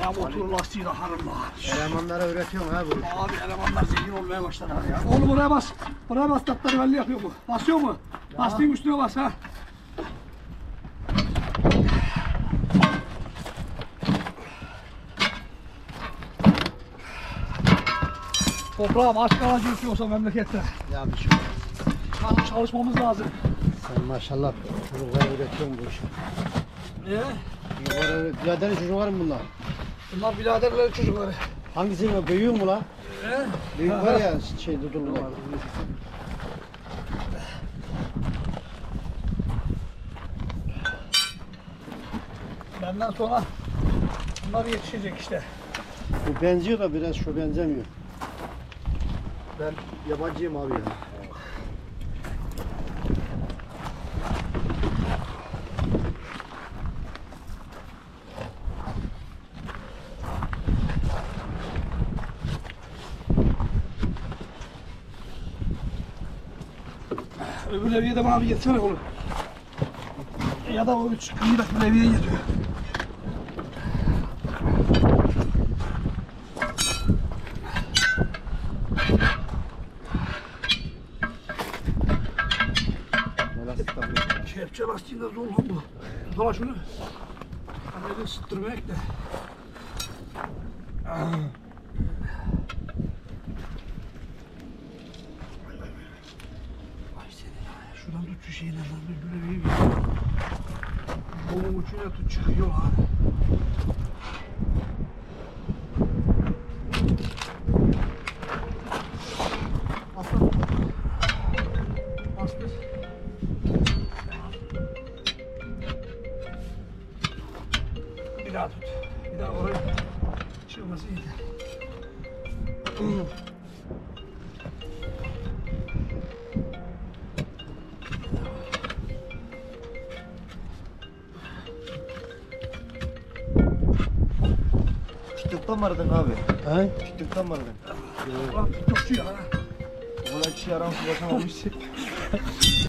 Ya motor lastiği de hanımlar. Elemanlara öğretiyorum ha bu. Abi elemanlar zengin olmaya başladılar ya. Oğlum buraya bas. Buraya bas tatları belli yapıyor bu. Basıyor mu? Lastiğin üstüne bas ha. Toprağım aç kalan yoksa memlekette. Ya bir şey. Çalış- Çalışmamız lazım. Sen maşallah çocuklara öğretiyorsun bu işi. Niye? Çocuklara öğret. Biraderin çocukları mı bunlar? Bunlar biraderlerin çocukları. Hangisi mi? Büyüğü mü lan? He? Büyük var ya şey Dudullu'da. Benden sonra bunlar yetişecek işte. Bu benziyor da biraz şu benzemiyor. Ben yabancıyım abi ya. Öbür levye de bana bir getirsene oğlum. Ya da o üç kıyıdaki levyeye getiriyor. Lastik takıyor. Kepçe lastiğinde zor lan bu. Tutala şunu. Hani ısıttırmak da. Ay senin ha. Şuradan tut şu şeyden lan. Böyle bir. Kolun ucuyla tut çıkıyor. Bastır. Bir daha tut. Bir daha oraya çıkması iyi. TikTok'tan mı aradın abi? He? TikTok'tan mı aradın? Ulan TikTokçu ya. Kadar kişi aramış ulaşamamış.